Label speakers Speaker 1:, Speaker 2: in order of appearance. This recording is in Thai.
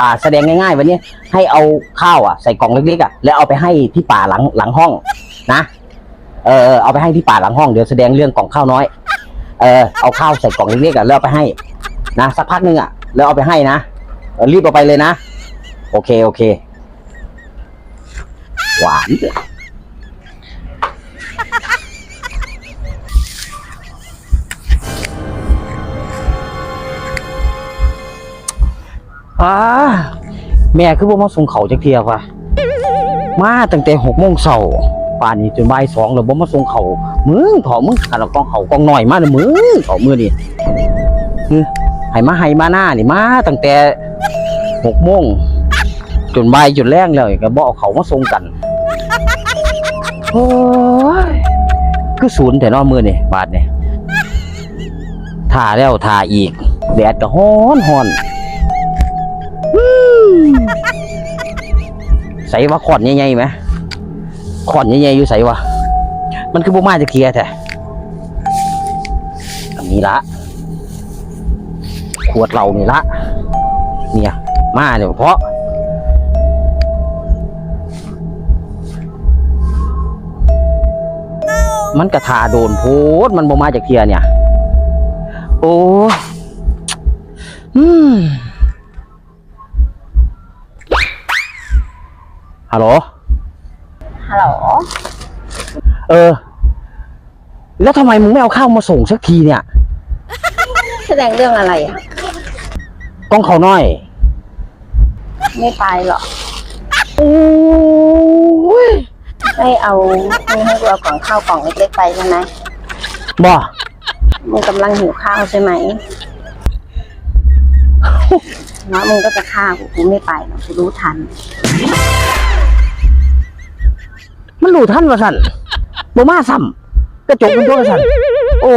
Speaker 1: อ่าแสดงง่ายๆ วันนี้ให้เอาข้าวอะใส่กล่องเล็กๆอะแล้วเอาไปให้ที่ป่าหลังหลังห้องนะเออเอาไปให้ที่ป่าหลังห้องเดี๋ยวแสดงเรื่องกล่องข้าวน้อย เออเอาข้าวใส่กล่องเล็กๆอะแล้วเอาไปให้นะสักพักหนึงอะแล้วเอาไปให้นะรีบเอาไปเลยนะ โอเคโอเค หวาน อาแม่คือบ่มาส่งเขาจักเทียวะมาตั้งแต่หกโมงเช้าป่านนี้จนบ่ายสองแล้วบ่มาส่งเขามึงถอมึงขันเอากองเขากองหน่อยมาเด้อมึงถอมือนี่ฮึให้มาให้มาหน้านี่มาตั้งแต่หกโมงจนบ่ายจนแรงแล้วก็บ่เอาเขามาส่งกันโอ้ยคือศูนย์แต่นอมือนี่บาทนี่ท่าแล้วท่าอีกแดดก็ฮ้อนฮ้อน ใส่ว่าขอนใหญ่ๆไหมขอนใหญ่ๆอยู่ใส่วะมันคือบ่มาจะเคลียร์แท้อันนี้ละ ขวดเรานี่ละ เนี่ย มาเนี่ยเพราะมันกระทาโดนโพดมันบ่มาจากเทียเนี่ย โอ้ ฮัลโหล
Speaker 2: ฮัลโหล
Speaker 1: เออ แล้วทำไมมึงไม่เอาข้าวมาส่งสักทีเนี่ย
Speaker 2: แสดงเรื่องอะไรอะ
Speaker 1: กล้องเขาน้อย
Speaker 2: ไม่ไปหรอก
Speaker 1: โอ้ย
Speaker 2: ให้เอาให้ให้กูเอากล่องข้าวกล่องเล็กๆไปใช่ไหม
Speaker 1: บ่
Speaker 2: มึงกำลังหิวข้าวใช่ไหมเนาะมึงก็จะฆ่ากูกูไม่ไปหรอกกูรู้ทัน
Speaker 1: มัน รู้ท่านว่าสั่นบ่มาซ้ำกระจกมันตัวสั่นโอ้